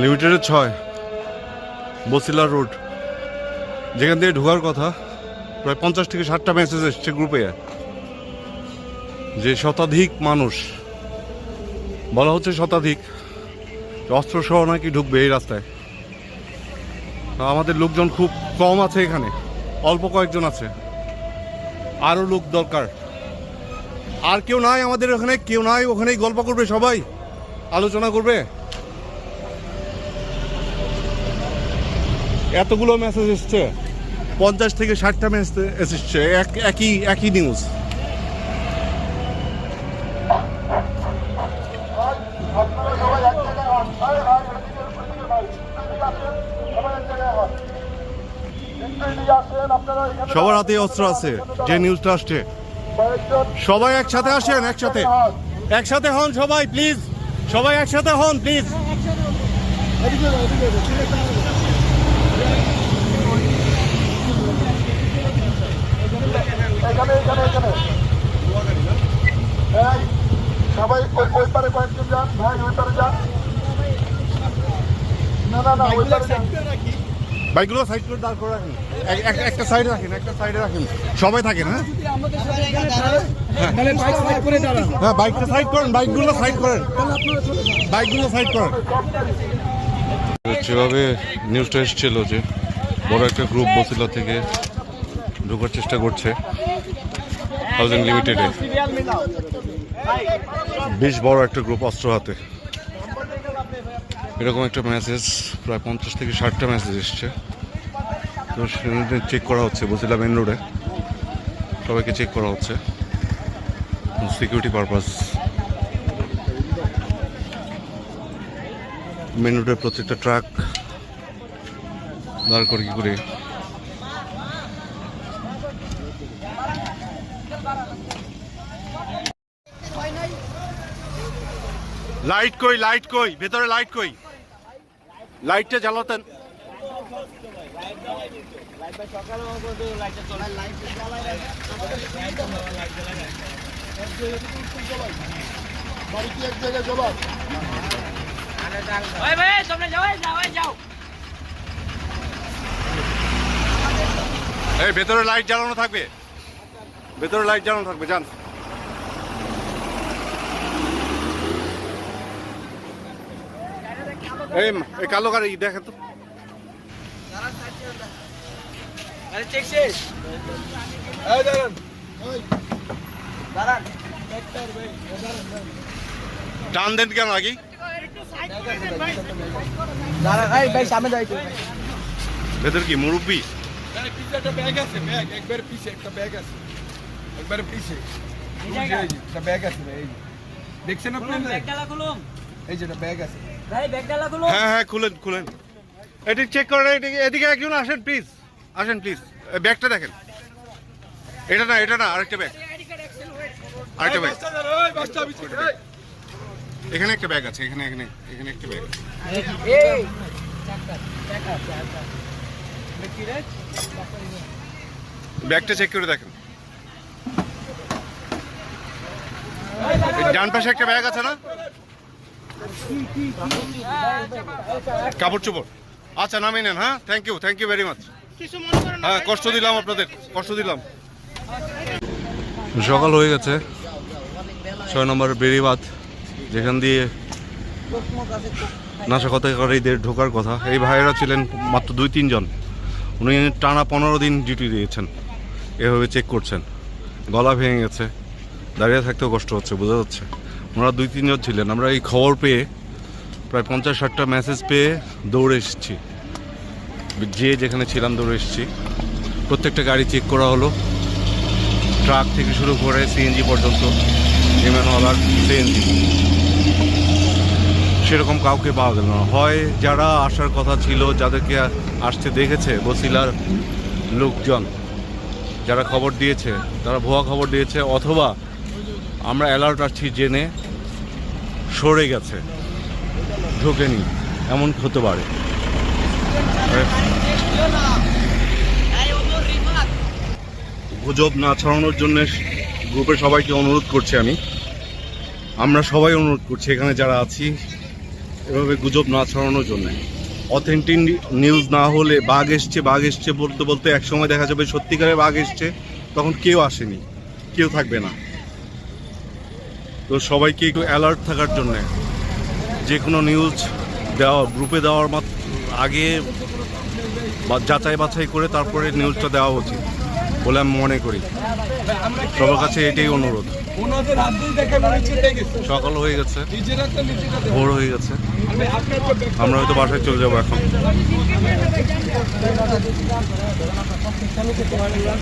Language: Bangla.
লিমিটেডের ছয়, বসিলা রোড। যেখান থেকে ঢোকার কথা, প্রায় পঞ্চাশ থেকে ষাটটা মেসেজ এসছে গ্রুপে যে শতাধিক মানুষ, বলা হচ্ছে শতাধিক অস্ত্র সহ নাকি ঢুকবে এই রাস্তায়। আমাদের লোকজন খুব কম আছে এখানে, অল্প কয়েকজন আছে। আরও লোক দরকার। আর কেউ নাই আমাদের ওখানে, কেউ নাই ওখানেই গল্প করবে সবাই, আলোচনা করবে। এতগুলো মেসেজ এসছে? পঞ্চাশ থেকে ষাটটা মেসেজ এসেছে। এক, একই একই নিউজ সবার হাতে অস্ত্র আছে, যে নিউজটা আসছে। সবাই একসাথে আসেন, একসাথে। একসাথে হন সবাই প্লিজ সবাই একসাথে হন প্লিজ এখানে এখানে এখানে সবাই ওই পারে কয়েকজন যান ভাই ওই পারে যান না না না ওই পারে যান বাইকগুলো সাইড করে দাঁড় করে রাখেন। এক- এক- একটা সাইডে রাখেন একটা সাইডে রাখেন। সবাই থাকেন হ্যাঁ? হ্যাঁ বাইকটা সাইড করেন বাইকগুলো সাইড করেন। বাইকগুলো সাইড করেন। যেভাবে নিউজটা এসেছিল যে বড় একটা গ্রুপ বসিলা থেকে ঢোকার চেষ্টা করছে হাউজিং লিমিটেডে বেশ বড় একটা গ্রুপ অস্ত্র হাতে। এরকম একটা মেসেজ প্রায় পঞ্চাশ থেকে ষাটটা মেসেজ এসছে। তো চেক করা হচ্ছে বসিলা মেন রোডে সবাইকে চেক করা হচ্ছে। সিকিউরিটি পারপাস মেন রোডের প্রত্যেকটা ট্রাক দাঁড় করে কি করে? লাইট কই লাইট কই? ভেতরে লাইট কই? লাইটটা জ্বালাতেন। বাড়িতে এক জায়গায় চলো ওই ভাই তোমরা যাও এই যাও যাও। এই ভেতরে লাইট জ্বালানো থাকবে। ভেতরে লাইট জ্বালানো থাকবে যান। এই এই কালো গাড়ি দেখেন তো। টান দেন কেন আগে দাঁড়ান এই ভাই সামনে যাইতে ভেতর কি মুরব্বী? একটা ব্যাগ আছে ব্যাগ একবার পিছে একটা ব্যাগ আছে। একবার পিছে। একটা ব্যাগ আছে ভাই, এই দেখছেন আপনি ব্যাগ ডালা খুলুম এই যে ব্যাগ আছে। ভাই ব্যাগ ডালা খুলুম হ্যাঁ হ্যাঁ খুলেন খুলেন। এটি চেক করেন এদিকে এদিকে একজন আসেন প্লিজ আসেন প্লিজ ব্যাগটা দেখেন। এটা না এটা না আরেকটা ব্যাগ আরেকটা ব্যাগ বাচ্চা দাঁড়া, ওই বাচ্চা পিছে, এই। এখানে একটা ব্যাগ আছে এখানে এখানে এখানে একটা ব্যাগ আছে। ব্যাগটা চেক করে দেখেন। এই ডান পাশে একটা ব্যাগ আছে না? কাপড় চোপড় আচ্ছা নামিয়ে নেন হ্যাঁ? Thank you thank you very much হ্যাঁ কষ্ট দিলাম আপনাদের কষ্ট দিলাম। সকাল হয়ে গেছে। ছয় নম্বর বেরিবাদ যেখান দিয়ে নাশকতাকারীদের ঢোকার কথা। এই ভাইয়েরা ছিলেন মাত্র দুই, তিনজন। উনি টানা পনেরো দিন ডিউটি দিয়েছেন। এভাবে চেক করছেন। গলা ভেঙে গেছে। দাঁড়িয়ে থাকতেও কষ্ট হচ্ছে, বোঝা যাচ্ছে। ওনারা দুই, তিনজন ছিলেন। আমরা এই খবর পেয়ে প্রায় পঞ্চাশ, ষাটটা মেসেজ পেয়ে দৌড়ে এসেছি। যে যেখানে ছিলাম দৌড়ে এসেছি। প্রত্যেকটা গাড়ি চেক করা হলো। ট্রাক থেকে শুরু করে সিএনজি পর্যন্ত। এমএনওয়ালার সিএনজি সেরকম কাউকে পাওয়া গেল না হয় যারা আসার কথা ছিল যাদেরকে আসতে দেখেছে বসিলার লোকজন যারা খবর দিয়েছে তারা ভুয়া খবর দিয়েছে অথবা আমরা অ্যালার্ট আসছি জেনে সরে গেছে ঢোকেনি এমন হতে পারে গুজব না ছড়ানোর জন্য গ্রুপে সবাইকে অনুরোধ করছি আমি। আমরা সবাই অনুরোধ করছি এখানে যারা আছি, এভাবে গুজব না ছড়ানোর জন্য। অথেন্টিক নিউজ না হলে বাঘ এসছে বাঘ এসছে বলতে বলতে এক সময় দেখা যাবে সত্যিকারে বাঘ এসছে, তখন কেউ আসেনি, কেউ থাকবে না। তো সবাইকে একটু অ্যালার্ট থাকার জন্যে, যে কোনো নিউজ দেওয়া গ্রুপে দেওয়ার আগে যাচাই বাছাই করে তারপরে নিউজটা দেওয়া উচিত। বলে আমি মনে করি। সবার কাছে এটাই অনুরোধ। সকাল হয়ে গেছে। ভোর হয়ে গেছে। আমরা হয়তো বাসায় চলে যাব এখন।